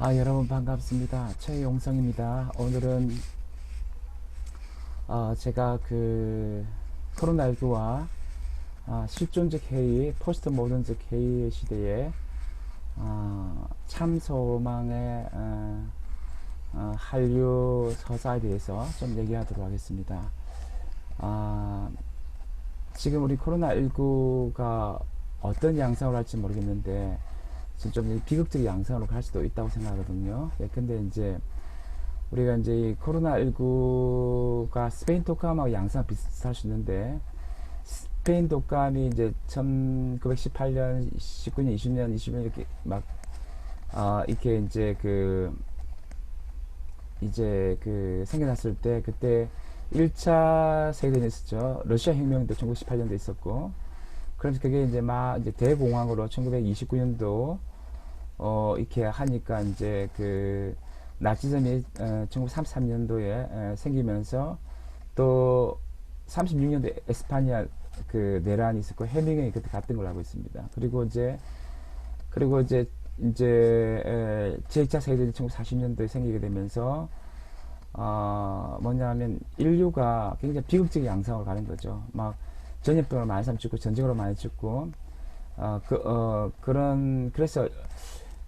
아, 여러분 반갑습니다. 최용성입니다. 오늘은 어, 제가 그 코로나19와 아, 실존적 회의, 포스트 모던적 회의의 시대에 어, 참 소망의 어, 어, 한류 서사에 대해서 좀 얘기하도록 하겠습니다. 아, 지금 우리 코로나19가 어떤 양상을 할지 모르겠는데 좀 비극적 양상으로 갈 수도 있다고 생각하거든요. 예, 근데 이제 우리가 이제 이 코로나19가 스페인 독감하고 양상 비슷할 수 있는데 스페인 독감이 이제 1918년, 19년, 20년, 20년 이렇게 막 아, 이렇게 이제 그 이제 그 생겨났을 때 그때 1차 세계대전이 있었죠. 러시아 혁명도 1918년도에 있었고 그래서 그게 이제 막 이제 대공황으로 1929년도 어 이렇게 하니까 이제 그 나치즘이 어, 1933년도에 생기면서 또 36년도에 에스파니아 그 내란이 있었고 해밍이 그때 갔던 걸로 알고 있습니다. 그리고 이제 그리고 이제 이제 에, 제2차 세계대전이 1940년도에 생기게 되면서 어 뭐냐면 인류가 굉장히 비극적 양상으로 가는 거죠. 막 전염병을 많이 죽고 전쟁으로 많이 죽고 어, 그, 어, 그런 그래서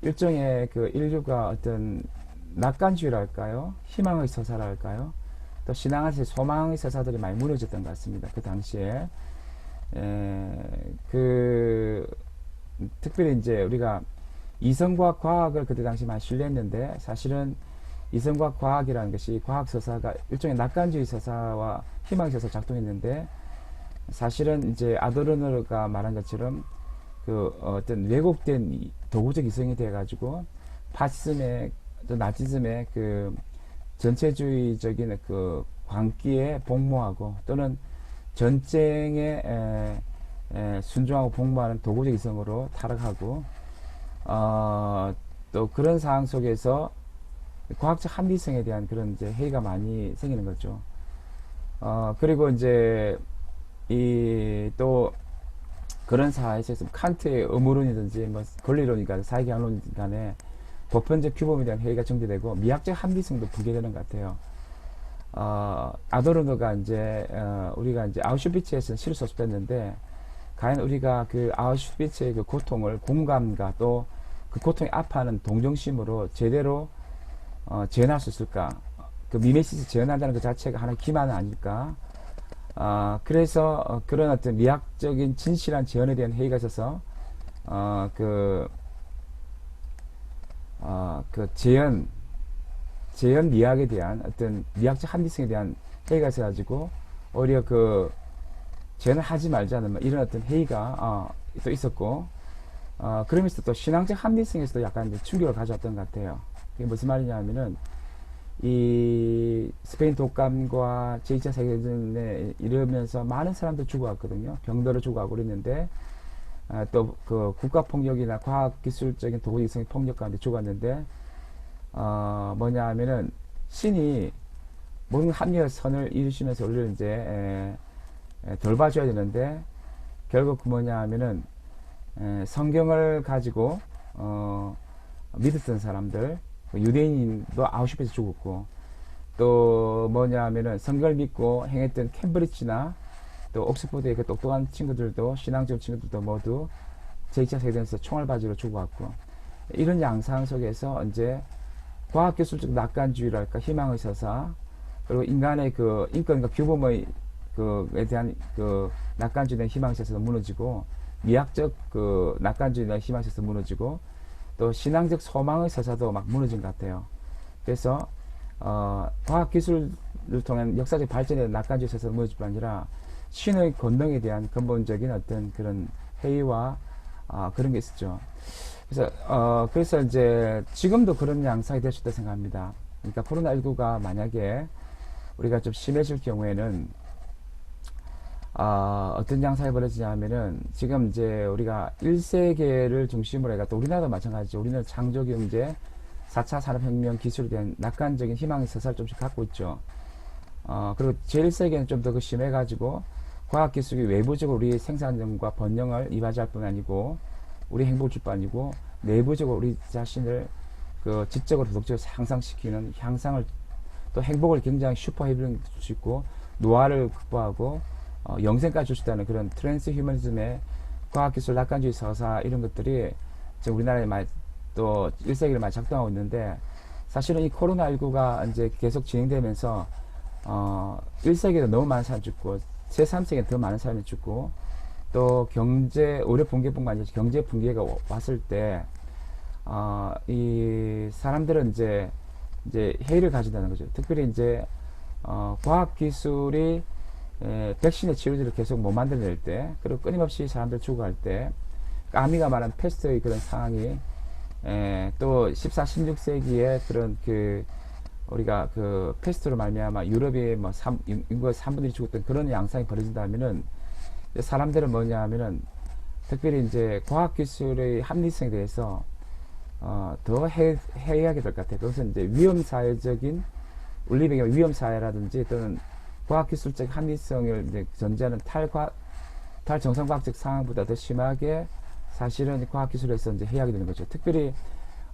일종의 그 인류가 어떤 낙관주의랄까요? 희망의 서사랄까요? 또 신앙에서 소망의 서사들이 많이 무너졌던 것 같습니다. 그 당시에 에, 그 특별히 이제 우리가 이성과학 과학을 그때 당시 많이 신뢰했는데 사실은 이성과학 과학이라는 것이 과학 서사가 일종의 낙관주의 서사와 희망의 서사 작동했는데 사실은 이제 아도르너가 말한 것처럼 그 어떤 왜곡된 도구적 이성이 돼가지고 파시즘의 또 나치즘의 그 전체주의적인 그 광기에 복무하고 또는 전쟁에 에, 에, 순종하고 복무하는 도구적 이성으로 타락하고 어, 또 그런 상황 속에서 과학적 합리성에 대한 그런 이제 회의가 많이 생기는 거죠. 어, 그리고 이제 이 또 그런 사회에서 칸트의 의무론이든지 뭐 권리론이든 사회계약론 간에 보편적 규범에 대한 회의가 정리되고 미학적 합리성도 부계되는 것 같아요. 어, 아도르노가 이제 어, 우리가 이제 아우슈비츠에서 실수 없었는데 과연 우리가 그 아우슈비츠의 그 고통을 공감과 또 그 고통에 아파하는 동정심으로 제대로 어, 재현할 수 있을까? 그 미메시스 재현한다는 그 자체가 하나의 기만 아닐까? 어, 그래서 어, 그런 어떤 미학적인 진실한 재현에 대한 회의가 있어서 어, 그, 어, 그 재현, 재현 미학에 대한 어떤 미학적 합리성에 대한 회의가 있어가지고 오히려 그 재현을 하지 말자는 뭐 이런 어떤 회의가 어, 또 있었고 어, 그러면서 또 신앙적 합리성에서도 약간 충격을 가져왔던 것 같아요. 그게 무슨 말이냐 하면은 이 스페인 독감과 제2차 세계대전에 이르면서 많은 사람들 죽어갔거든요. 병들어 죽어가고 그랬는데 아, 또그 국가 폭력이나 과학 기술적인 도구이성의 폭력 가운데 죽었는데 어, 뭐냐 하면은 신이 모든 합리의 선을 이루시면서 우리를 이제 에, 에, 돌봐줘야 되는데 결국 그 뭐냐 하면은 에, 성경을 가지고 어, 믿었던 사람들 그 유대인도 아우슈비츠 죽었고 또 뭐냐 하면은 성경을 믿고 행했던 캠브리지나 또 옥스포드의 그 똑똑한 친구들도 신앙적 친구들도 모두 제2차 세계대전에서 총알 바지로 죽어갔고 이런 양상 속에서 이제 과학기술적 낙관주의랄까 희망의 서사 그리고 인간의 그 인권과 규범의 그에 대한 그 희망의 서사도 무너지고 미학적 그 희망의 서사도 무너지고 또 신앙적 소망의 서사도 막 무너진 것 같아요. 그래서 어, 과학 기술을 통한 역사적 발전에 낙관주의 서사도 무너질 뿐 아니라 신의 권능에 대한 근본적인 어떤 그런 회의와 어, 그런 게 있었죠. 그래서 어, 그래서 이제 지금도 그런 양상이 될 수 있다 생각합니다. 그러니까 코로나19가 만약에 우리가 좀 심해질 경우에는 아, 어떤 양상이 벌어지냐면은 지금 이제 우리가 1세계를 중심으로 해가 또 우리나라도 마찬가지죠. 우리는 창조 경제, 4차 산업혁명 기술에 대한 낙관적인 희망의 서사를 좀씩 갖고 있죠. 어, 그리고 제1세계는 좀 더 그 심해가지고 과학기술이 외부적으로 우리 생산성과 번영을 이바지할 뿐 아니고 우리 행복을 줄 뿐 아니고 내부적으로 우리 자신을 그 지적으로 도덕적으로 향상시키는 향상을 또 행복을 굉장히 슈퍼 헤비를 줄 수 있고 노화를 극복하고 어, 영생까지 줄 수 있다는 그런 트랜스 휴머니즘의 과학기술 낙관주의 서사 이런 것들이 지금 우리나라에 많이 또 1세기를 많이 작동하고 있는데 사실은 이 코로나19가 이제 계속 진행되면서 어 1세기에도 너무 많은 사람이 죽고 제 3세기에 더 많은 사람이 죽고 또 경제 올해 붕괴뿐만 아니라 경제 붕괴가 와- 왔을 때 어, 이 사람들은 이제 이제 회의를 가진다는 거죠. 특별히 이제 어, 과학 기술이 에, 백신의 치료제를 계속 못 만들어낼 때, 그리고 끊임없이 사람들 죽어갈 때, 까미가 말한 패스트의 그런 상황이 에, 또 14, 16세기에 그런 그 우리가 그 패스트로 말미암아 유럽의 뭐 3, 인구의 3분의 1이 죽었던 그런 양상이 벌어진다면은 사람들은 뭐냐 하면은 특별히 이제 과학기술의 합리성에 대해서 어, 더 해, 해야게 될 것 같아요. 그것은 이제 위험사회적인 울리백의 위험사회라든지 또는 과학기술적 합리성을 이제 전제하는 탈과, 탈정상과학적 상황보다 더 심하게 사실은 과학기술에서 이제 해야 되는 거죠. 특별히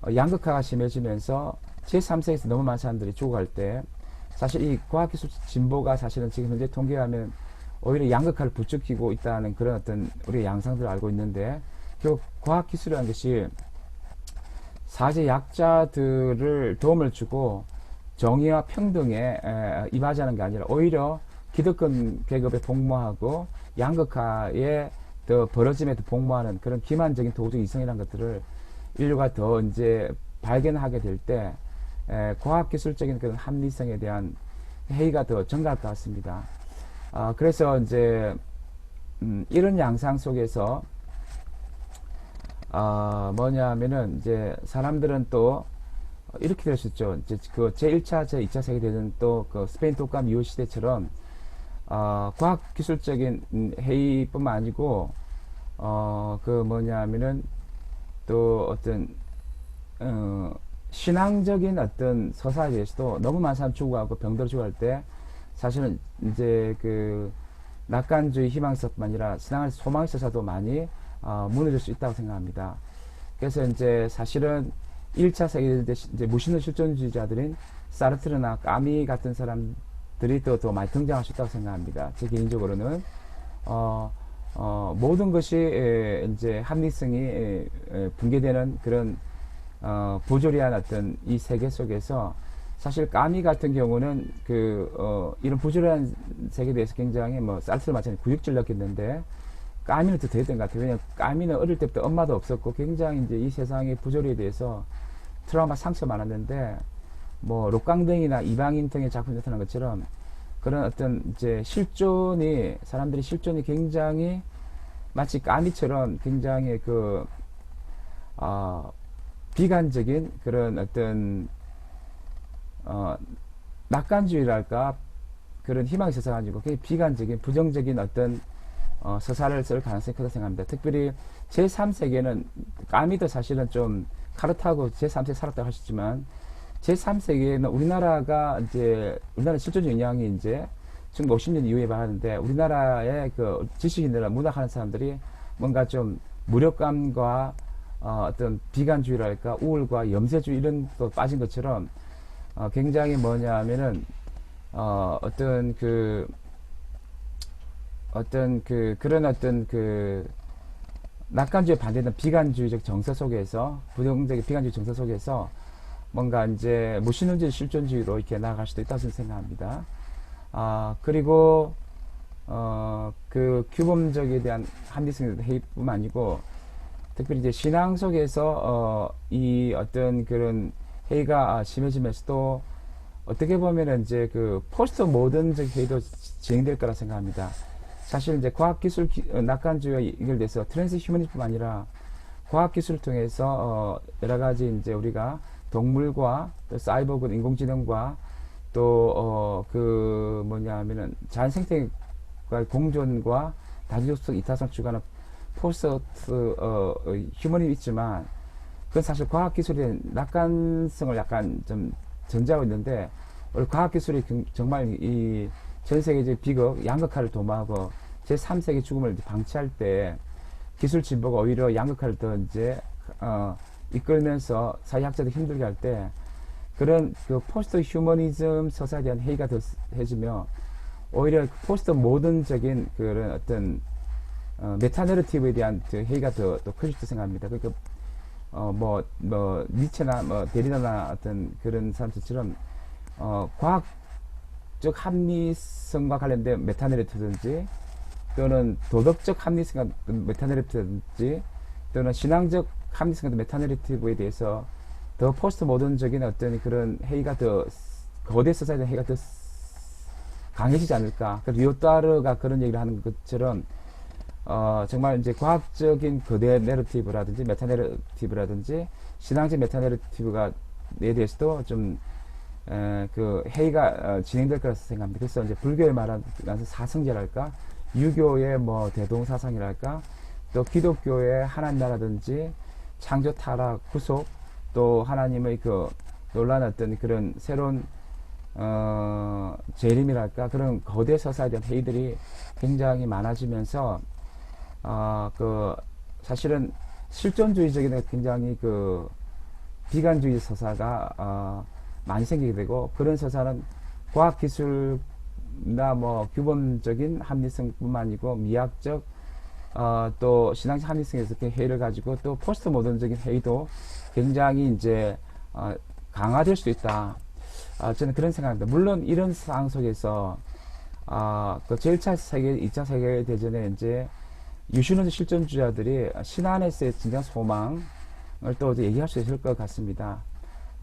어, 양극화가 심해지면서 제3세에서 너무 많은 사람들이 죽어갈 때 사실 이 과학기술 진보가 사실은 지금 현재 통계하면 오히려 양극화를 부추기고 있다는 그런 어떤 우리의 양상들을 알고 있는데 결국 과학기술이라는 것이 사제 약자들을 도움을 주고 정의와 평등에 에, 임하자는 게 아니라 오히려 기득권 계급에 복무하고 양극화에 더 벌어짐에 더 복무하는 그런 기만적인 도적 이성이라는 것들을 인류가 더 이제 발견하게 될 때 과학기술적인 그런 합리성에 대한 회의가 더 증가할 것 같습니다. 아, 그래서 이제 음, 이런 양상 속에서 아, 뭐냐면은 이제 사람들은 또 이렇게 될 수 있죠. 이제 그 제1차, 제2차 세계대전 또 그 스페인 독감 이후 시대처럼 어, 과학기술적인 음, 회의뿐만 아니고 어, 그 뭐냐면은 또 어떤 어, 신앙적인 어떤 서사에 대해서도 너무 많은 사람 죽어가고 병들어 죽어갈 때 사실은 이제 그 낙관주의 희망서뿐만 아니라 신앙의 소망의 서사도 많이 어, 무너질 수 있다고 생각합니다. 그래서 이제 사실은 1차 세계대전 때 무신론 실존주의자들인 사르트르나 까미 같은 사람들이 또, 더 많이 있다고 생각합니다. 제 개인적으로는 어, 어, 모든 것이 에, 이제 합리성이 에, 에, 붕괴되는 그런 어, 부조리한 어떤 이 세계 속에서 사실 까미 같은 경우는 그 어, 이런 부조리한 세계에 대해서 굉장히 뭐 사르트르 마찬가지 구육질 느꼈는데 까미는 더 더했던 것 같아요. 왜냐면 까미는 어릴 때부터 엄마도 없었고 굉장히 이제 이 세상의 부조리에 대해서 트라우마 상처 많았는데 뭐 록강등이나 이방인 등의 작품에 나타난 것처럼 그런 어떤 이제 실존이 사람들이 실존이 굉장히 마치 까미처럼 굉장히 그 어, 비관적인 그런 어떤 어, 낙관주의랄까 그런 희망이 있어가지고 굉장히 비관적인 부정적인 어떤 어, 서사를 쓸 가능성이 크다고 생각합니다. 특별히 제3세계는 까미도 사실은 좀 카르타고 제3세계 살았다고 하셨지만 제3세계는 우리나라가 이제 우리나라 실존 영향이 이제 1950년 이후에 말하는데 우리나라의 그 지식인들이나 문학하는 사람들이 뭔가 좀 무력감과 어, 어떤 비관주의랄까 우울과 염세주의 이런 거 빠진 것처럼 어, 굉장히 뭐냐 하면은 어, 어떤 그 어떤 그 그런 어떤 그 낙관주의 반대는 비관주의적 정서 속에서 부정적인 비관주의 정서 속에서 뭔가 이제 무신론주의 실존주의로 이렇게 나아갈 수도 있다고 생각합니다. 아 그리고 어 그 규범적에 대한 합리성 회의뿐만 아니고 특별히 이제 신앙 속에서 어 이 어떤 그런 회의가 심해지면서도 어떻게 보면은 이제 그 포스트 모던적 회의도 진행될 거라 생각합니다. 사실 이제 과학기술 기- 어, 낙관주의와 연결돼서 트랜스 휴머니즘뿐만 아니라 과학기술을 통해서 어, 여러 가지 이제 우리가 동물과 또 사이버그 인공지능과 또 어, 그 뭐냐 하면은 자연 생태과의 공존과 다중적 이타성 추구하는 포스트 어, 어, 휴머니즘 있지만 그건 사실 과학기술의 낙관성을 약간 좀 전제하고 있는데 우리 과학기술이 경- 정말 이 전 세계적 비극, 양극화를 도모하고 제3세기 죽음을 방치할 때 기술 진보가 오히려 양극화를 더 이제 어, 이끌면서 사회학자들 힘들게 할 때 그런 그 포스트 휴머니즘 서사에 대한 회의가 더 해지며 오히려 그 포스트 모던적인 그런 어떤 어, 메타내러티브에 대한 그 회의가 더, 더 커질 듯 생각합니다. 그러니까 어, 뭐, 뭐, 니체나, 뭐, 데리다나 어떤 그런 사람들처럼, 어, 과학 적 합리성과 관련된 메타내러티브든지, 또는 도덕적 합리성과 메타내러티브든지, 또는 신앙적 합리성과 메타내러티브에 대해서 더 포스트 모던적인 어떤 그런 회의가 더, 거대 서사에 회의가 더 강해지지 않을까. 그 리오따르가 그런 얘기를 하는 것처럼, 어, 정말 이제 과학적인 거대 내러티브라든지 메타 내러티브라든지 신앙적 메타 내러티브가 에 대해서도 좀, 에, 그 회의가 어, 진행될 거라고 생각합니다. 그래서 이제 불교에 말하는 사성제랄까, 유교의 뭐 대동사상이랄까, 또 기독교의 하나님 나라든지 창조 타락 구속, 또 하나님의 그 놀란 어떤 그런 새로운 어, 재림이랄까 그런 거대 서사에 대한 회의들이 굉장히 많아지면서 어, 그 사실은 실존주의적인 굉장히 그 비관주의 서사가 어, 많이 생기게 되고 그런 서사는 과학기술나 뭐 규범적인 합리성뿐만 아니고 미학적 어, 또 신앙적 합리성에서 회의를 가지고 또 포스트 모던적인 회의도 굉장히 이제 어, 강화될 수 있다. 어, 저는 그런 생각합니다. 물론 이런 상황 속에서 어, 그 제1차 세계, 2차 세계 대전에 이제 유신론 실존주의자들이 신안에서의 진정 소망을 또 얘기할 수 있을 것 같습니다.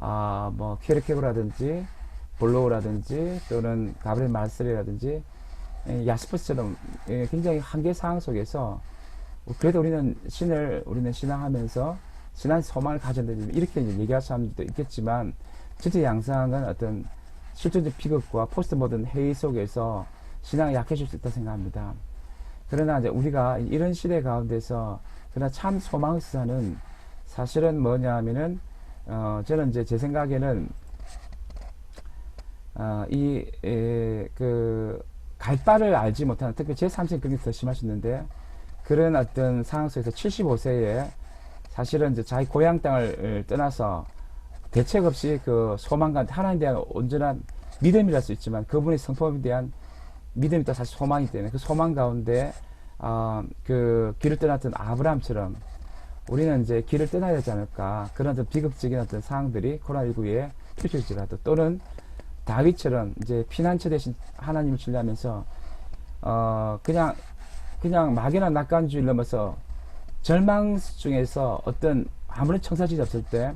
아, 뭐, 케르케고라든지, 볼로우라든지, 또는 가브리엘 마르셀이라든지, 야스퍼스처럼 굉장히 한계 상황 속에서 그래도 우리는 신을 우리는 신앙하면서 신앙 소망을 가졌는데 이렇게 이제 얘기할 사람들도 있겠지만 전체 양상은 어떤 실존적 비극과 포스트 모던 회의 속에서 신앙이 약해질 수 있다 생각합니다. 그러나 이제 우리가 이런 시대 가운데서 그러나 참 소망의 수사는 사실은 뭐냐면은 어 저는 이제 제 생각에는 어 이그 갈바를 알지 못하는 특히 제 3세 그런 게더 심하셨는데 그런 어떤 상황 속에서 75세에 사실은 이제 자기 고향 땅을 떠나서 대책 없이 그 소망과 하나님에 대한 온전한 믿음이랄 수 있지만 그분의 성품에 대한 믿음이 또 사실 소망이기 때문에 그 소망 가운데 어, 그 길을 떠났던 아브라함처럼 우리는 이제 길을 떠나야 되지 않을까. 그런 어떤 비극적인 어떤 상황들이 코로나19에 펼쳐질지라도 또는 다윗처럼 이제 피난처 대신 하나님을 신뢰하면서 어 그냥 그냥 막연한 낙관주의를 넘어서 절망 중에서 어떤 아무런 청사진이 없을 때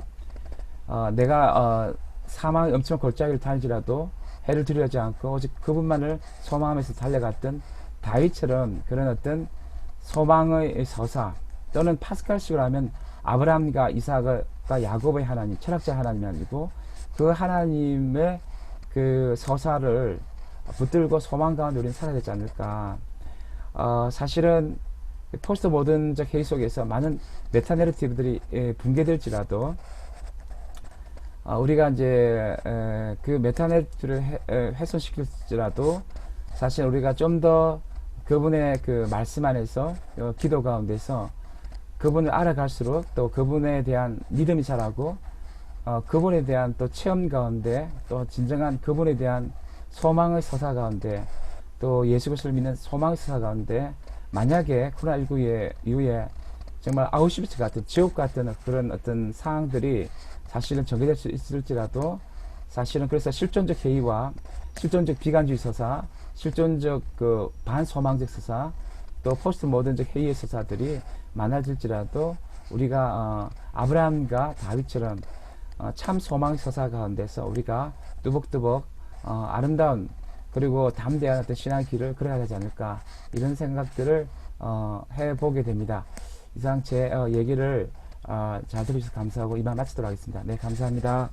어, 내가 어, 사망의 엄청난 골짜기를 달지라도 해를 두려워하지 않고 오직 그분만을 소망하면서 달려갔던 다윗처럼 그런 어떤 소망의 서사 또는 파스칼식으로 하면 아브라함과 이삭과 야곱의 하나님 철학자 하나님이 아니고 그 하나님의 그 서사를 붙들고 소망 가운데 우리는 살아야 되지 않을까. 어, 사실은 포스트 모던적 회의 속에서 많은 메타 내러티브들이 예, 붕괴될지라도 어, 우리가 이제 에, 그 메타네트를 훼손시킬지라도 사실 우리가 좀 더 그분의 그 말씀 안에서 어, 기도 가운데서 그분을 알아갈수록 또 그분에 대한 믿음이 자라고 어, 그분에 대한 또 체험 가운데 또 진정한 그분에 대한 소망의 서사 가운데 또 예수 그리스도를 믿는 소망의 서사 가운데 만약에 코로나19 이후에 정말 아우슈비츠 같은 지옥 같은 그런 어떤 상황들이 사실은 정해질 수 있을지라도 사실은 그래서 실존적 회의와 실존적 비관주의 서사, 실존적 그 반소망적 서사, 또 포스트 모던적 회의의 서사들이 많아질지라도 우리가 어, 아브라함과 다윗처럼 어, 참 소망 서사 가운데서 우리가 뚜벅뚜벅 어, 아름다운 그리고 담대한 어떤 신앙 길을 걸어야 되지 않을까 이런 생각들을 어, 해보게 됩니다. 이상 제 어, 얘기를 어, 잘 들으셔서 감사하고 이만 마치도록 하겠습니다. 네, 감사합니다.